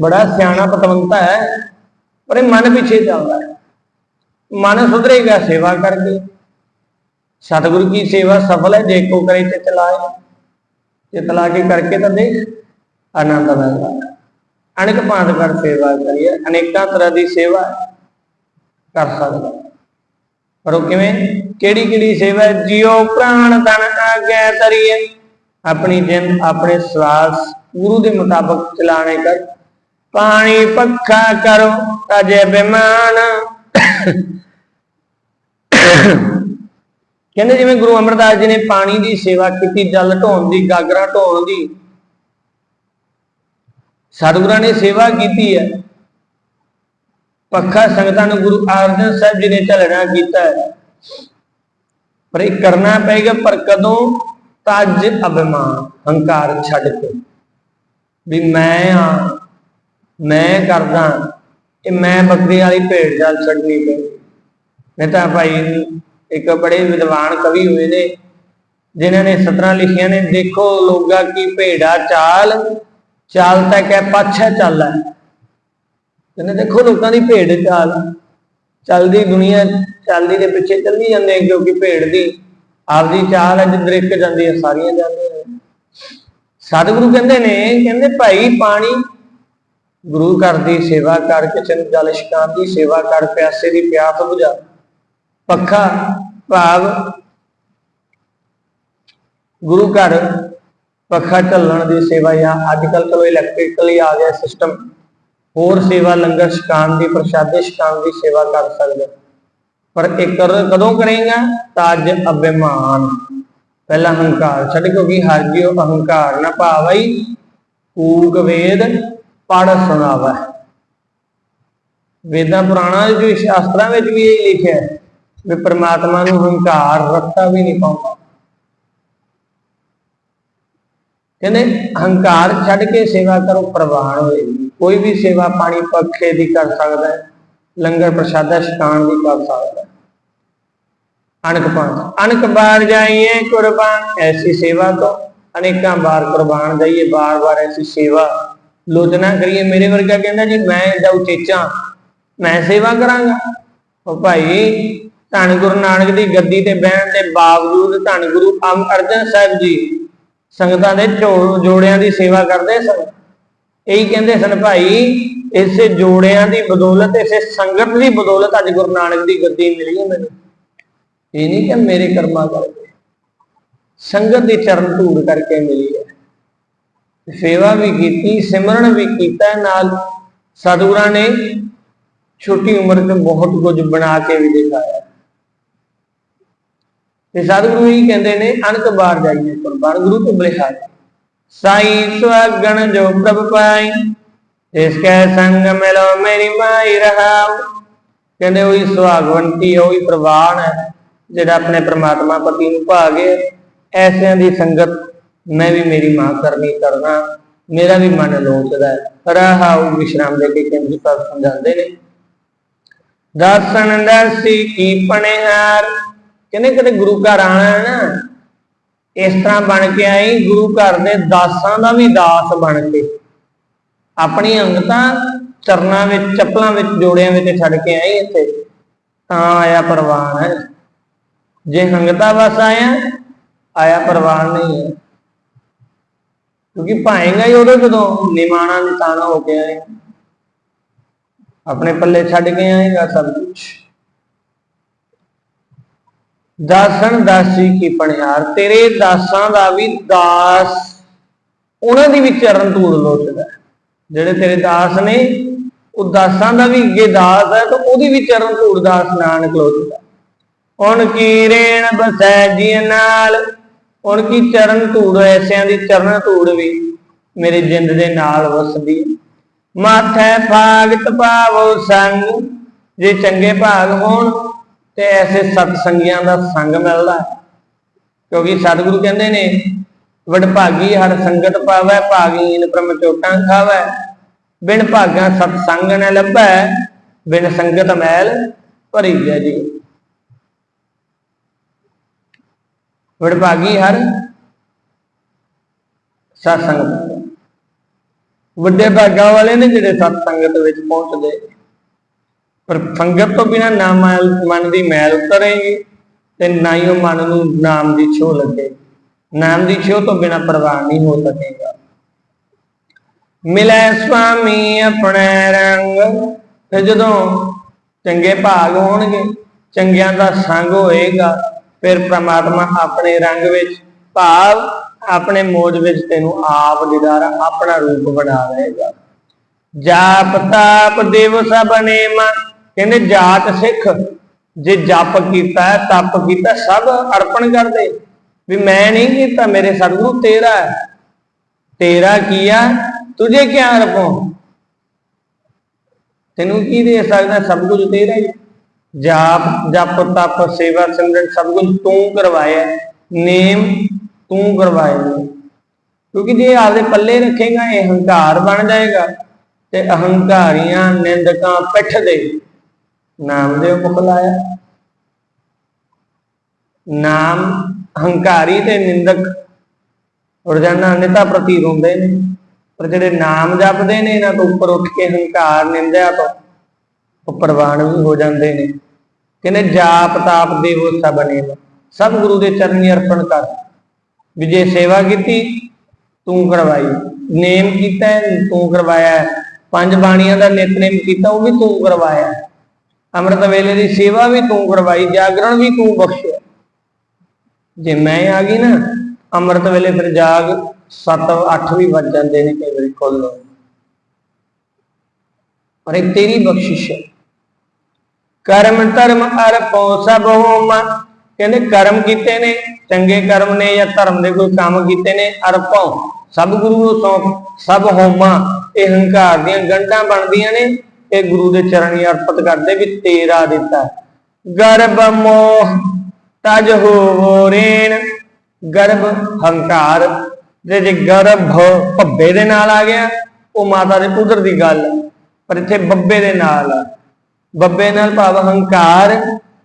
ਬੜਾ ਸਿਆਣਾ ਪਤਵੰਤਾ ਹੈ, ਪਰ ਇਹ ਮਨ ਪਿੱਛੇ ਚੱਲਦਾ ਹੈ। ਮਨ ਸੁਧਰੇਗਾ, ਸੇਵਾ ਕਰਕੇ ਸਤਿਗੁਰੂ ਕੀ ਸੇਵਾ ਸਫਲ ਹੈ, ਜੇ ਕੋ ਕਰੇ ਤੇ ਚਲਾਏ ਤੇ ਤਲਾ ਕੇ ਕਰਕੇ ਤਾਂ ਦੇਖ, ਆਨੰਦ ਮਿਲਦਾ। ਹੈ। ਅਨੇਕ ਭਾਂਤ ਕਰ ਸੇਵਾ ਕਰੀਏ ਤਰ੍ਹਾਂ ਦੀ ਸੇਵਾ ਕਰ ਸਕਦਾ ਪਰ ਉਹ ਕਿਵੇਂ? ਕਿਹੜੀ ਕਿਹੜੀ ਸੇਵਾ ਜਿਉ ਪ੍ਰਾਣ ਤਨ ਆਗਿਆ ਤਰੀਏ ਆਪਣੀ ਜਿੰਦ ਆਪਣੇ ਸਵਾਸ ਗੁਰੂ ਦੇ ਮੁਤਾਬਕ ਚਲਾਣੇ ਕਰ। ਪਾਣੀ ਪੱਖਾ ਕਰੋ ਅਜੇ ਬਿਮਾਨ। ਕਹਿੰਦੇ ਜਿਵੇਂ ਗੁਰੂ ਅਮਰਦਾਸ ਜੀ ਨੇ ਪਾਣੀ ਦੀ ਸੇਵਾ ਕੀਤੀ, ਜਲ ਢੋਣ ਦੀ, ਗਾਗਰਾਂ ਢੋਣ ਦੀ। ਸਤਿਗੁਰਾਂ ਨੇ ਸੇਵਾ ਕੀਤੀ ਹੈ। ਪੱਖਾ ਸੰਗਤਾਂ ਨੂੰ ਗੁਰੂ ਅਰਜਨ ਸਾਹਿਬ ਜੀ ਨੇ ਝਲਣਾ ਕੀਤਾ ਹੈ। ਪਰ ਇਹ ਕਰਨਾ ਪਏਗਾ ਪਰ ਕਦੋਂ? ਤਜ ਅਭਿਮਾਨ, ਹੰਕਾਰ ਛੱਡ ਕੇ। ਵੀ ਮੈਂ ਆ ਮੈਂ ਕਰਦਾ, ਇਹ ਮੈਂ ਬੱਕਰੀ ਵਾਲੀ ਭੇਡ ਜਾਲ ਛੱਡਣੀ ਪਈ। ਨਹੀਂ ਤਾਂ ਭਾਈ ਇੱਕ ਬੜੇ ਵਿਦਵਾਨ ਕਵੀ ਹੋਏ ਨੇ, ਜਿਨ੍ਹਾਂ ਨੇ ਸਤਰਾਂ ਲਿਖੀਆਂ ਨੇ, ਦੇਖੋ ਲੋਗਾ ਕੀ ਭੇੜਾ ਚਾਲ ਚਾਲ ਤਾਂ ਕਹਿ ਪਾਛਾ ਚੱਲਦਾ ਕਹਿੰਦੇ ਦੇਖੋ ਲੋਕਾਂ ਦੀ ਭੇਡ ਚਾਲ, ਚੱਲਦੀ ਦੁਨੀਆ ਚੱਲਦੀ ਦੇ ਪਿੱਛੇ ਚੱਲੀ ਜਾਂਦੇ ਆ, ਕਿਉਂਕਿ ਭੇਡ ਦੀ ਆਪਦੀ ਚਾਲ ਅੱਜ ਦ੍ਰਿਕ ਜਾਂਦੀ ਹੈ, ਸਾਰੀਆਂ ਜਾਂਦੀਆਂ ਨੇ। ਸਤਿਗੁਰੂ ਕਹਿੰਦੇ ਨੇ, ਕਹਿੰਦੇ ਭਾਈ ਪਾਣੀ ਗੁਰੂ ਘਰ ਦੀ ਸੇਵਾ ਕਰ ਕਿਸੇ ਨੂੰ ਜਲ ਇਸ਼ਨਾਨ ਦੀ ਸੇਵਾ ਕਰ, ਪਿਆਸੇ ਦੀ ਪਿਆਸ ਬੁਝਾ। ਪੱਖਾ, ਭਾਵ, ਗੁਰੂ ਘਰ, ਪੱਖਾ ਚੱਲਣ ਦੀ ਸੇਵਾ ਜਾਂ ਅੱਜ ਕੱਲ ਚਲੋ ਇਲੈਕਟ੍ਰੀਕਲੀ ਆ ਗਿਆ ਸਿਸਟਮ ਹੋਰ ਸੇਵਾ ਲੰਗਰ ਛਕਾਉਣ ਦੀ, ਪ੍ਰਸ਼ਾਦੇ ਛਕਾਉਣ ਦੀ ਸੇਵਾ ਕਰ ਸਕਦੇ ਪਰ ਇਹ ਕਰ ਕਦੋਂ ਕਰੇਗਾ? ਤਾਜ ਅਭਿਮਾਨ। ਪਹਿਲਾ ਹੰਕਾਰ ਛੱਡ ਕਿਉਂਕਿ ਹਰ ਜਿਉ ਅਹੰਕਾਰ ਨਾ ਭਾਵਈ ਕੂਕ ਵੇਦ ਪੜ ਸੁਣਾਵਾ। ਵੇਦਾਂ ਪੁਰਾਣਾ ਜੋ ਸ਼ਾਸਤਰਾਂ ਵਿੱਚ ਵੀ ਇਹ ਲਿਖਿਆ ਹੈ। ਵੀ ਪ੍ਰਮਾਤਮਾ ਨੂੰ ਹੰਕਾਰ ਰੱਖਾ ਵੀ ਨਹੀਂ ਪਾਉਂਦਾ। ਕਹਿੰਦੇ, ਹੰਕਾਰ ਛੱਡ ਕੇ ਸੇਵਾ ਕਰੋ, ਪ੍ਰਵਾਨ ਹੋਏਗੀ ਕੋਈ ਵੀ ਸੇਵਾ ਪਾਣੀ ਪੱਖੇ ਦੀ ਕਰ ਸਕਦਾ ਹੈ, ਲੰਗਰ ਪ੍ਰਸ਼ਾਦਾ ਛਕਾਣ ਦੀ ਕਰ ਸਕਦਾ ਹੈ। ਅਣਕ ਪੰਜ ਅਣਕ ਬਾਰ ਜਾਈਏ ਕੁਰਬਾਨ, ਐਸੀ ਸੇਵਾ ਤੋਂ ਅਨੇਕਾਂ ਬਾਰ ਕੁਰਬਾਨ ਜਾਈਏ ਬਾਰ-ਬਾਰ ਐਸੀ ਸੇਵਾ। ਲੋਚਨਾ ਕਰੀਏ, ਮੇਰੇ ਵਰਗਾ ਕਹਿੰਦਾ ਜੀ, ਮੈਂ ਇਹਦਾ ਉਚੇਚਾ, ਮੈਂ ਸੇਵਾ ਕਰਾਂਗਾ। ਉਹ ਭਾਈ ਧੰਨ ਗੁਰੂ ਨਾਨਕ ਦੀ ਗੱਦੀ ਤੇ ਬਹਿਣ ਦੇ ਬਾਵਜੂਦ ਧੰਨ ਗੁਰੂ ਅਮ ਅਰਜਨ ਸਾਹਿਬ ਜੀ ਸੰਗਤਾਂ ਦੇ ਝੋ- ਜੋੜਿਆਂ ਦੀ ਸੇਵਾ ਕਰਦੇ ਸਨ। ਇਹੀ ਕਹਿੰਦੇ ਸਨ, ਭਾਈ, ਇਸੇ ਜੋੜਿਆਂ ਦੀ ਬਦੌਲਤ, ਇਸੇ ਸੰਗਤ ਦੀ ਬਦੌਲਤ ਅੱਜ ਗੁਰੂ ਨਾਨਕ ਦੀ ਗੱਦੀ ਮਿਲੀ ਮੈਨੂੰ। ਇਹ ਨਹੀਂ ਕਿ ਮੇਰੇ ਕਰਮਾਂ ਕਰਕੇ। ਸੰਗਤ ਦੀ ਚਰਨ ਧੂੜ ਕਰਕੇ ਮਿਲੀ ਹੈ। ਸੇਵਾ ਵੀ ਕੀਤੀ, ਸਿਮਰਨ ਵੀ ਕੀਤਾ ਨਾਲ। ਸਤਿਗੁਰਾਂ ਨੇ ਛੋਟੀ ਉਮਰ 'ਚ ਬਹੁਤ ਕੁਝ ਬਣਾ ਕੇ ਵੀ ਦਿਖਾਇਆ। ਤੇ ਸਤਿਗੁਰੂ ਹੀ ਕਹਿੰਦੇ ਨੇ ਅਨਕ ਬਾਰ ਜਾਈਏ ਕੁਰਬਾਨ, ਗੁਰੂ ਤੋਂ ਬਲਿਹਾਰ ਸਾਈ ਸੁਆਗਣ ਜੋ ਪ੍ਰਭ ਪਾਈ, ਇਸ ਕੈ ਸੰਗ ਮਿਲੋ ਮੇਰੀ ਮਾਈ ਰਹਾਉ। ਕਹਿੰਦੇ ਉਹੀ ਸੁਹਾਗਵੰਤੀ, ਉਹੀ ਪ੍ਰਵਾਨ ਹੈ, ਜਿਹੜਾ ਆਪਣੇ ਪ੍ਰਮਾਤਮਾ ਪਤੀ ਨੂੰ ਭਾਗੇ ਐਸਿਆਂ ਦੀ ਸੰਗਤ ਮੈਂ ਵੀ ਮੇਰੀ ਮਾਂ ਕਰਨੀ ਕਰਨਾ, ਮੇਰਾ ਵੀ ਮਨ ਲੋਚਦਾ ਹੈ। ਰਹਾਉ ਵਿਸ਼ਰਾਮ ਦੇ ਕੇ ਕਹਿੰਦੇ ਪਰ ਸਮਝਾਉਂਦੇ ਨੇ। ਦਰਸ਼ਨ ਦਰਸੀ ਕੀ ਪਣਿਹਾਰ ਕਹਿੰਦੇ ਕਦੇ ਗੁਰੂ ਘਰ ਆਣਾ ਹੈ ਨਾ, ਇਸ ਤਰ੍ਹਾਂ ਬਣ ਕੇ ਆਈ, ਗੁਰੂ ਘਰ ਦੇ ਦਾਸਾਂ ਦਾ ਵੀ ਦਾਸ ਬਣ ਕੇ। ਆਪਣੀ ਅੰਗਤਾ ਚਰਨਾਂ ਵਿੱਚ, ਚੱਪਲਾਂ ਵਿੱਚ, ਜੋੜਿਆਂ ਵਿੱਚ ਛੱਡ ਕੇ ਆਈ ਇੱਥੇ। ਤਾਂ ਆਇਆ ਪ੍ਰਵਾਨ ਹੈ। ਜੇ ਹੰਗਤਾ ਵਸ ਆਇਆ ਆਇਆ ਪ੍ਰਵਾਨ ਨਹੀਂ ਹੈ। ਕਿਉਂਕਿ ਭਾਏਗਾ ਹੀ ਉਦੋਂ ਜਦੋਂ ਨਿਮਾਣਾ ਨਿਤਾਣਾ ਹੋ ਕੇ ਆਏ। ਆਪਣੇ ਪੱਲੇ ਛੱਡ ਕੇ ਆਏਗਾ ਸਭ ਕੁਝ ਦਾਸਨ ਦਾਸੀ ਕੀ ਪਣਿਆਰ ਤੇਰੇ ਦਾਸਾਂ ਦਾ ਵੀ ਦਾਸ। ਉਹਨਾਂ ਦੀ ਵੀ ਚਰਨ ਧੂੜ ਲੋਚਦਾ ਜਿਹੜੇ ਤੇਰੇ ਦਾਸ ਨੇ, ਉਹ ਦਾਸਾਂ ਦਾ ਵੀ ਅੱਗੇ ਦਾਸ ਹੈ, ਤਾਂ ਉਹਦੀ ਵੀ ਚਰਨ ਧੂੜ ਦਾਸ ਨਾਨਕ ਲੋਚਦਾ ਹੁਣ ਕੀ ਰੇਣ ਬਸੈ ਜੀ ਨਾਲ? ਹੁਣ ਕੀ ਚਰਨ ਧੂੜ, ਐਸਿਆਂ ਦੀ ਚਰਨ ਧੂੜ ਵੀ ਮੇਰੇ ਜਿੰਦ ਦੇ ਨਾਲ ਵਸਦੀ ਹੈ। ਮਾਥੈ ਭਾਗਤ ਪਾਵੋ ਸੰਗ, ਜੇ ਚੰਗੇ ਭਾਗ ਹੋਣ ਤੇ ਐਸੇ ਸਤ ਸੰਗੀਆਂ ਦਾ ਸੰਗ ਮਿਲਦਾ ਕਿਉਂਕਿ ਸਤਿਗੁਰੂ ਕਹਿੰਦੇ ਨੇ, ਵਡਭਾਗੀ ਹਰ ਸੰਗਤ ਪਾਵੈ ਭਾਗੀਨ ਬ੍ਰਹਮ ਚੋਟਾਂ ਖਾਵੈ। ਬਿਨ ਭਾਗਾ ਸਤ ਸੰਗ ਨ ਲੱਭੈ, ਬਿਨ ਸੰਗਤ ਮੈਲ ਭਰੀ ਜੈ। ਜੀ ਵਡਭਾਗੀ ਹਰ ਸਤ ਸੰਗਤ ਵੱਡੇ ਭਾਗਾਂ ਵਾਲੇ ਨੇ ਜਿਹੜੇ ਸਤ ਸੰਗਤ ਵਿੱਚ ਪਹੁੰਚਦੇ। ਪਰ ਸੰਗਤ ਤੋਂ ਬਿਨਾ ਨਾ ਮੈਲ ਮਨ ਦੀ ਮੈਲ ਉਤਰੇਗੀ ਤੇ ਨਾ ਹੀ ਉਹ ਮਨ ਨੂੰ ਨਾਮ ਦੀ ਛੋਹ ਲੱਗੇ ਨਾਮ ਦੀ ਛੋਹ ਤੋਂ ਬਿਨਾ ਪ੍ਰਵਾਹ ਨਹੀਂ ਹੋ ਸਕੇਗਾ। ਮਿਲੇ ਸੁਆਮੀ ਆਪਣੇ ਰੰਗ ਤੇ ਜਦੋਂ ਚੰਗੇ ਭਾਗ ਹੋਣਗੇ, ਚੰਗਿਆਂ ਦਾ ਸੰਗ ਹੋਏਗਾ, ਫਿਰ ਪ੍ਰਮਾਤਮਾ ਆਪਣੇ ਰੰਗ ਵਿੱਚ, ਭਾਵ ਆਪਣੇ ਮੋਜ ਵਿੱਚ ਤੈਨੂੰ ਆਪ ਦੀਦਾਰ ਆਪਣਾ ਰੂਪ ਬਣਾ ਲਏਗਾ ਜਾਪ ਤਾਪ ਦੇਵ ਸਭ ਨੇਮ ਕਹਿੰਦੇ ਜਾਤ ਸਿੱਖ, ਜੇ ਜਪ ਕੀਤਾ, ਤਪ ਕੀਤਾ, ਸਭ ਅਰਪਣ ਕਰਦੇ। ਵੀ ਮੈਂ ਨਹੀਂ ਕੀਤਾ, ਮੇਰੇ ਸਤਿਗੁਰੂ ਤੇਰਾ ਤੇਰਾ ਕੀਆ ਤੁਝੇ ਕਿਆ ਅਰਪੋ ਤੈਨੂੰ ਕੀ ਦੇ ਸਕਦਾ? ਸਭ ਕੁਝ ਤੇਰਾ ਹੀ ਜਾਪ, ਜਪ, ਤਪ, ਸੇਵਾ ਸਿਮਰਨ ਸਭ ਕੁਝ ਤੂੰ ਕਰਵਾਇਆ ਨੇਮ ਤੂੰ ਕਰਵਾਇਆ ਹੈ। ਕਿਉਂਕਿ ਜੇ ਆਪਦੇ ਪੱਲੇ ਰੱਖੇਗਾ, ਇਹ ਹੰਕਾਰ ਬਣ ਜਾਏਗਾ ਤੇ ਅਹੰਕਾਰੀਆਂ ਨਿੰਦਕਾਂ ਪਿੱਠ ਦੇ ਨਾਮ ਦੇ ਮੁਖ ਲਾਇਆ। ਨਾਮ ਹੰਕਾਰੀ ਤੇ ਨਿੰਦਕ। ਰੋਜ਼ਾਨਾ ਨਿਤਾ ਪ੍ਰਤੀ ਰੋਂਦੇ ਨੇ ਪਰ ਜਿਹੜੇ ਨਾਮ ਜਪਦੇ ਨੇ ਇਹਨਾਂ ਤੋਂ ਉੱਪਰ ਉੱਠ ਕੇ ਹੰਕਾਰ ਨਿੰਦਿਆ ਤੋਂ ਉਹ ਪ੍ਰਵਾਨ ਵੀ ਹੋ ਜਾਂਦੇ ਨੇ। ਕਹਿੰਦੇ ਜਾਪ ਤਾਪ ਦੇਵੋ ਸਭ ਨੇ। ਸਭ ਗੁਰੂ ਦੇ ਚਰਨੀ ਅਰਪਣ ਕਰ। ਵੀ ਜੇ ਸੇਵਾ ਕੀਤੀ ਤੂੰ ਕਰਵਾਈ। ਨੇਮ ਕੀਤਾ ਹੈ, ਤੂੰ ਕਰਵਾਇਆ। ਪੰਜ ਬਾਣੀਆਂ ਦਾ ਨਿਤਨੇਮ ਕੀਤਾ ਉਹ ਵੀ ਤੂੰ ਕਰਵਾਇਆ। ਅੰਮ੍ਰਿਤ ਵੇਲੇ ਦੀ ਸੇਵਾ ਵੀ ਤੂੰ ਕਰਵਾਈ, ਜਾਗਰਣ ਵੀ ਤੂੰ ਬਖਸ਼ਿਆ। ਜੇ ਮੈਂ ਆ ਗਈ ਨਾ, ਅੰਮ੍ਰਿਤ ਵੇਲੇ ਫਿਰ ਜਾਗ 7 8 ਵੀ ਵੱਜ ਜਾਂਦੇ ਨੇ ਕਈ ਵਾਰੀ ਖੋਲ ਪਰ ਇਹ ਤੇਰੀ ਬਖਸ਼ਿਸ਼ ਹੈ। ਕਰਮ ਧਰਮ ਅਰਪੋ ਸਭ ਹੋਮਾ। ਕਹਿੰਦੇ ਕਰਮ ਕੀਤੇ ਨੇ, ਚੰਗੇ ਕਰਮ ਨੇ ਜਾਂ ਧਰਮ ਦੇ ਕੋਈ ਕੰਮ ਕੀਤੇ ਨੇ ਅਰਪੋ ਸਭ ਗੁਰੂ ਨੂੰ ਸੌਂਪ, ਸਭ ਹੋਮਾ। ਇਹ ਹੰਕਾਰ ਦੀਆਂ ਗੰਢਾਂ ਬਣਦੀਆਂ ਨੇ। ਇਹ ਗੁਰੂ ਦੇ ਚਰਨੀ ਅਰਪਿਤ ਕਰਦੇ ਵੀ ਤੇਰਾ ਦਿੱਤਾ। ਗਰਭ ਮੋਹ, ਤਜ ਹੋਵੋ ਰੇਣ। ਗਰਭ ਹੰਕਾਰ ਜੇ ਜੇ ਗਰਭ ਭੱਬੇ ਦੇ ਨਾਲ ਆ ਗਿਆ, ਉਹ ਮਾਤਾ ਦੇ ਉਧਰ ਦੀ ਗੱਲ। ਪਰ ਇੱਥੇ ਬੱਬੇ ਦੇ ਨਾਲ ਬੱਬੇ ਨਾਲ ਭਾਵ ਹੰਕਾਰ,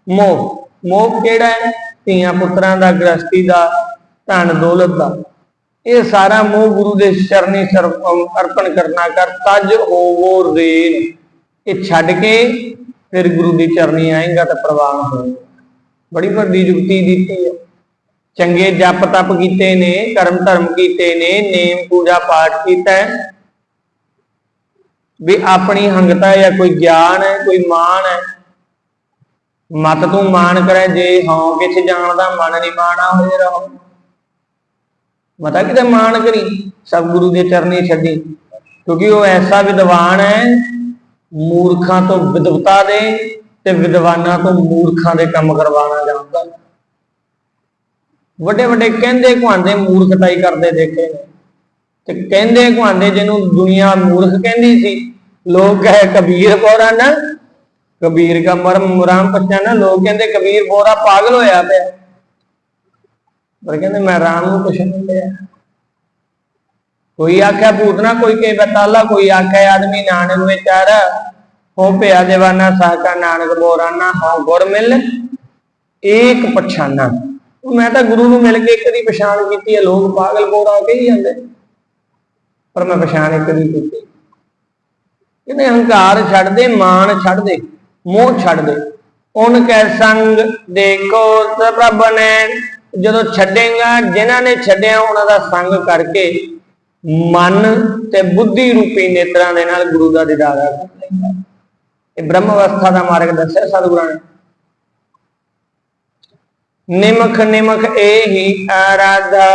ਮੋਹ। ਮੋਹ ਕਿਹੜਾ ਹੈ? ਧੀਆਂ ਪੁੱਤਰਾਂ ਦਾ ਗ੍ਰਸਤੀ ਦਾ, ਧਨ ਦੌਲਤ ਦਾ। ਇਹ ਸਾਰਾ ਮੋਹ ਗੁਰੂ ਦੇ ਚਰਨੀ ਸਰਪ ਅਰਪਣ ਕਰਨਾ ਕਰ, ਤਜ ਹੋਵੋ ਰੇਨ ਇਹ ਛੱਡ ਕੇ ਫਿਰ ਗੁਰੂ ਦੀ ਚਰਨੀ ਆਏਗਾ ਤਾਂ ਪ੍ਰਵਾਨ ਹੋਏਗਾ ਬੜੀ ਵੱਡੀ ਜੁਗਤੀ ਦਿੱਤੀ ਹੈ। ਚੰਗੇ ਜਪ ਤਪ ਕੀਤੇ ਨੇ, ਕਰਮ ਧਰਮ ਕੀਤੇ ਨੇ, ਨੇਮ ਪੂਜਾ ਪਾਠ ਕੀਤਾ ਹੈ। ਵੀ ਆਪਣੀ ਹੰਗਤਾ ਜਾਂ ਕੋਈ ਗਿਆਨ ਹੈ, ਕੋਈ ਮਾਣ ਹੈ, ਮਤ ਤੂੰ ਮਾਣ ਕਰੈ, ਜੇ ਹਾਂ ਕਿਛ ਜਾਣਦਾ, ਮਨ ਨਹੀਂ ਮਾਣਾ, ਹੋਏ ਰਹੋ। ਮਤਾ ਕਿਤੇ ਮਾਣ ਕਰੀ ਸਭ ਗੁਰੂ ਦੇ ਚਰਨੀ ਛੱਡੀ। ਕਿਉਂਕਿ ਉਹ ਐਸਾ ਵਿਦਵਾਨ ਹੈ ਮੂਰਖਾਂ ਤੋਂ ਵਿਦਵਤਾ ਦੇ ਤੇ ਵਿਦਵਾਨਾਂ ਤੋਂ ਮੂਰਖਾਂ ਦੇ ਕੰਮ ਕਰਵਾਉਣਾ ਜਾਣਦਾ। ਵੱਡੇ ਵੱਡੇ ਕਹਿੰਦੇ ਕੁਹਾਂਦੇ ਮੂਰਖਤਾਈ ਕਰਦੇ ਦੇਖੇ ਤੇ ਕਹਿੰਦੇ ਕੁਹਾਂਦੇ ਜਿਹਨੂੰ ਦੁਨੀਆ ਮੂਰਖ ਕਹਿੰਦੀ ਸੀ, ਲੋਕ ਕਹੇ ਕਬੀਰ ਬੋਰਾ ਨਾ, ਕਬੀਰ ਦਾ ਮਰਮ ਮੁਰਾਮ ਪਛਾਣਾ ਲੋਕ ਕਹਿੰਦੇ ਕਬੀਰ ਬੋਰਾ ਪਾਗਲ ਹੋਇਆ ਪਿਆ। ਪਰ ਕਹਿੰਦੇ ਮੈਂ ਰਾਮ ਨੂੰ ਕੁਛ ਨਹੀਂ ਲਿਆ ਕੋਈ ਆਖਿਆ ਭੂਤਨਾ ਕੋਈ ਕੇ ਬਤਾਲਾ ਕੋਈ ਆਖਿਆ, ਆਦਮੀ ਨਾਨਕ ਵਿਚਾਰ ਹੋ ਪਿਆ ਦੇਵਾਨਾ ਸਾਕਾ ਨਾਨਕ ਬੋਰਾਨਾ, ਹੋ ਗੁਰ ਮਿਲ, ਏਕ ਪਛਾਨਾ। ਮੈਂ ਤਾਂ ਗੁਰੂ ਨੂੰ ਮਿਲ ਕੇ ਇੱਕ ਦੀ ਪਛਾਣ ਕੀਤੀ ਹੈ, ਲੋਕ ਪਾਗਲ ਬੋਰਾ ਕਹੀ ਜਾਂਦੇ। ਪਰ ਮੈਂ ਪਛਾਣ ਇੱਕ ਦੀ ਕੀਤੀ। ਕਹਿੰਦੇ ਹੰਕਾਰ ਛੱਡ ਦੇ, ਮਾਣ ਛੱਡ ਦੇ, ਮੋਹ ਛੱਡ ਦੇ। ਉਨ ਕੈ ਸੰਗ ਦੇਖੋ ਪ੍ਰਭ ਨੇ, ਜਦੋਂ ਛੱਡੇਗਾ, ਜਿਨ੍ਹਾਂ ਨੇ ਛੱਡਿਆ, ਉਹਨਾਂ ਦਾ ਸੰਗ ਕਰਕੇ ਮਨ ਤੇ ਬੁੱਧੀ ਰੂਪੀ ਨੇਤਰਾਂ ਦੇ ਨਾਲ ਗੁਰੂ ਦਾ ਦੀਦਾਰ ਕਰ ਇਹ ਬ੍ਰਹਮ ਅਵਸਥਾ ਦਾ ਮਾਰਗ ਦੱਸਿਆ ਸਤਿਗੁਰਾਂ ਨੇ। ਨਿਮਖ ਨਿਮਖ ਇਹੀ ਆਰਾਧਾ।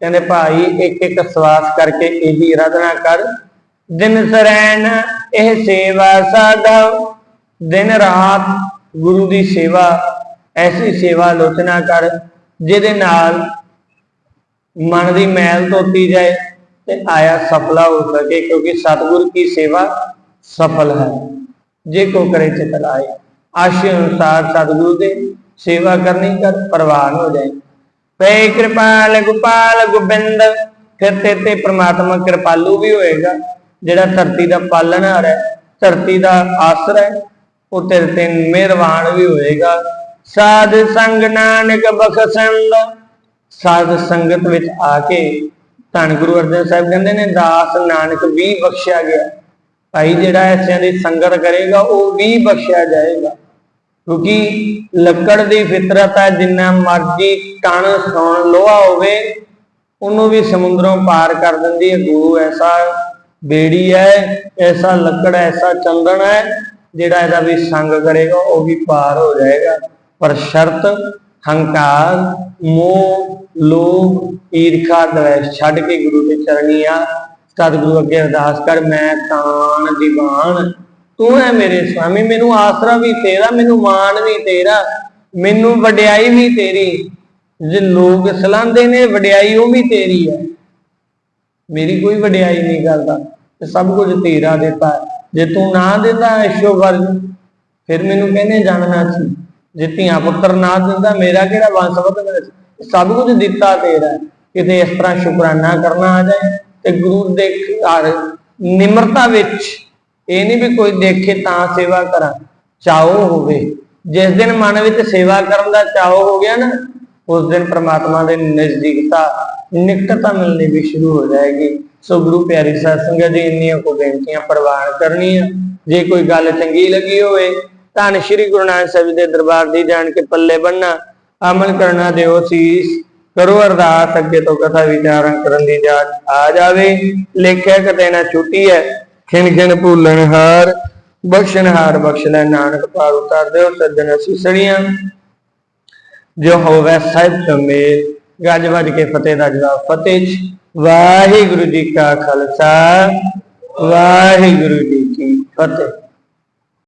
ਕਹਿੰਦੇ ਭਾਈ, ਇੱਕ ਇੱਕ ਸਵਾਸ ਕਰਕੇ ਇਹੀ ਆਰਾਧਨਾ ਕਰ। ਦਿਨ ਸਰੈਣ ਇਹ ਸੇਵਾ ਸਾਧਾ ਦਿਨ ਰਾਤ ਗੁਰੂ ਦੀ ਸੇਵਾ, ਐਸੀ ਸੇਵਾ ਲੋਚਨਾ ਕਰ, ਜਿਹਦੇ ਨਾਲ ਮਨ ਦੀ ਮੈਲ ਧੋਤੀ ਜਾਏ ਤੇ ਆਇਆ ਸਫਲਾ ਹੋ ਸਕੇ, ਕਿਉਂਕਿ ਸਤਿਗੁਰ ਕੀ ਸੇਵਾ ਸਫਲ ਹੈ। ਜੇ ਕੋ ਕਰੇ ਚਿਤ ਲਾਏ, ਆਸ਼ੇ ਅਨੁਸਾਰ ਸਤਿਗੁਰੂ ਦੇ ਸੇਵਾ ਕਰਨੀ ਕਰ ਪ੍ਰਵਾਨ ਹੋ ਜਾਏ। ਪੈ ਕਿਰਪਾਲ ਗੋਪਾਲ ਗੋਬਿੰਦ, ਫਿਰ ਤੇ ਤੇ ਪ੍ਰਮਾਤਮਾ ਕਿਰਪਾਲੂ ਵੀ ਹੋਏਗਾ, ਜਿਹੜਾ ਧਰਤੀ ਦਾ ਪਾਲਣਹਾਰ ਹੈ, ਧਰਤੀ ਦਾ ਆਸਰਾ ਹੈ, ਉਹ ਤੇਰੇ ਤੇ ਮਿਹਰਬਾਨ ਵੀ ਹੋਏਗਾ। ਸਾਧ ਸੰਗ ਨਾਨਕ ਬਖਸ਼ੰਦ ਸਾਧ ਸੰਗਤ ਵਿੱਚ ਆ ਕੇ ਧੰਨ ਗੁਰੂ ਅਰਜਨ ਸਾਹਿਬ ਕਹਿੰਦੇ ਨੇ, ਦਾਸ ਨਾਨਕ ਵੀ ਬਖਸ਼ਿਆ ਗਿਆ। ਭਾਈ ਜਿਹੜਾ ਐਸਿਆਂ ਦੀ ਸੰਗਤ ਕਰੇਗਾ, ਉਹ ਵੀ ਬਖਸ਼ਿਆ ਜਾਏਗਾ। ਕਿਉਂਕਿ ਲੱਕੜ ਦੀ ਫਿਤਰਤ ਹੈ, ਜਿੰਨਾ ਮਰਜ਼ੀ ਟਣ ਸੁਣ ਲੋਹਾ ਹੋਵੇ, ਉਹਨੂੰ ਵੀ ਸਮੁੰਦਰੋਂ ਪਾਰ ਕਰ ਦਿੰਦੀ ਹੈ। ਗੁਰੂ ਐਸਾ ਬੇੜੀ ਹੈ, ਐਸਾ ਲੱਕੜ ਐਸਾ ਚੰਦਨ ਹੈ, ਜਿਹੜਾ ਇਹਦਾ ਵੀ ਸੰਗ ਕਰੇਗਾ, ਉਹ ਵੀ ਪਾਰ ਹੋ ਜਾਏਗਾ। ਪਰ ਸ਼ਰਤ ਹੰਕਾਰ, ਮੋਹ, ਲੋਭ, ਈਰਖਾ, ਦਵੇਸ਼ ਛੱਡ ਕੇ ਗੁਰੂ ਦੇ ਚਰਨੀ ਆ। ਸਤਿਗੁਰੂ ਅੱਗੇ ਅਰਦਾਸ ਕਰ, ਮੈਂ ਤਾਨ ਦੀਵਾਨ। ਤੂੰ ਹੈ ਮੇਰੇ ਸੁਆਮੀ ਮੈਨੂੰ ਆਸਰਾ ਵੀ ਤੇਰਾ, ਮੈਨੂੰ ਮਾਣ ਵੀ ਤੇਰਾ, ਮੈਨੂੰ ਵਡਿਆਈ ਵੀ ਤੇਰੀ। ਜੇ ਲੋਕ ਸਲਾਹੁੰਦੇ ਨੇ, ਵਡਿਆਈ ਉਹ ਵੀ ਤੇਰੀ ਹੈ। ਮੇਰੀ ਕੋਈ ਵਡਿਆਈ ਨਹੀਂ ਕਰਦਾ। ਤੇ ਸਭ ਕੁਝ ਤੇਰਾ ਦਿੱਤਾ। ਜੇ ਤੂੰ ਨਾ ਦਿੰਦਾ ਐਸ਼ੋ ਵਰਜ ਫਿਰ ਮੈਨੂੰ ਕਹਿੰਦੇ, ਜਾਣਨਾ ਸੀ। ਜੇ ਧੀਆਂ ਪੁੱਤਰ ਨਾ ਦਿੰਦਾ, ਮੇਰਾ ਕਿਹੜਾ ਵੰਸ਼ ਵਧਣਾ ਸਭ ਕੁਝ ਦਿੱਤਾ ਤੇਰਾ ਕਿਤੇ ਇਸ ਤਰ੍ਹਾਂ ਸ਼ੁਕਰਾਨਾ ਕਰਨਾ ਆ ਜਾਏ ਤੇ ਗੁਰੂ ਦੇ ਘਰ ਨਿਮਰਤਾ ਵਿੱਚ ਇਹ ਨਹੀਂ ਵੀ ਕੋਈ ਦੇਖੇ ਤਾਂ ਸੇਵਾ ਕਰਾਂ। ਚਾਓ ਹੋਵੇ। ਜਿਸ ਦਿਨ ਮਨ ਵਿੱਚ ਸੇਵਾ ਕਰਨ ਦਾ ਚਾਓ ਹੋ ਗਿਆ ਨਾ, ਉਸ ਦਿਨ ਪ੍ਰਮਾਤਮਾ ਦੇ ਨਜ਼ਦੀਕਤਾ ਨਿਕਟਤਾ ਮਿਲਣੀ ਵੀ ਸ਼ੁਰੂ ਹੋ ਜਾਏਗੀ। ਸੋ ਗੁਰੂ ਪਿਆਰੀ ਸਾਧ ਸੰਗਤ ਜੀ, ਇੰਨੀਆਂ ਕੋ ਬੇਨਤੀਆਂ ਪ੍ਰਵਾਨ ਕਰਨੀਆਂ। ਜੇ ਕੋਈ ਗੱਲ ਚੰਗੀ ਲੱਗੀ ਹੋਵੇ ਧੰਨ ਸ੍ਰੀ ਗੁਰੂ ਨਾਨਕ ਸਾਹਿਬ ਜੀ ਦੇ ਦਰਬਾਰ ਦੀ ਜਾਣ ਕੇ ਪੱਲੇ ਬੰਨਾ ਅਮਲ ਕਰਨਾ ਦਿਓ ਸੀਸ। ਕਰੋ ਅਰਦਾਸ, ਅੱਗੇ ਤੋਂ ਕਥਾ ਵਿਚਾਰਾਂ ਕਰਨ ਦੀ ਜਾਚ ਆ ਜਾਵੇ। ਲੇਖਿਆ ਕਤੇ ਨਾ ਛੁੱਟੀ ਹੈ ਖਿਣ ਖਿਣ ਭੂਲਣ ਹਾਰ। ਬਖਸ਼ਣ ਹਾਰ ਬਖਸ਼ ਲੈ ਨਾਨਕ ਪਾਰ ਉਤਾਰ ਦਿਓ ਸੱਜਣ ਅਸੀਂ ਸੜੀਆਂ ਜੋ ਹੋਵੇ ਸਾਹਿਬ ਜਮੇਲ ਗੱਜ ਵੱਜ ਕੇ ਫਤਿਹ ਦਾ ਜਵਾਬ ਫਤਿਹ ਚ। ਵਾਹਿਗੁਰੂ ਜੀ ਕਾ ਖਾਲਸਾ। ਵਾਹਿਗੁਰੂ ਜੀ ਕੀ ਫਤਿਹ।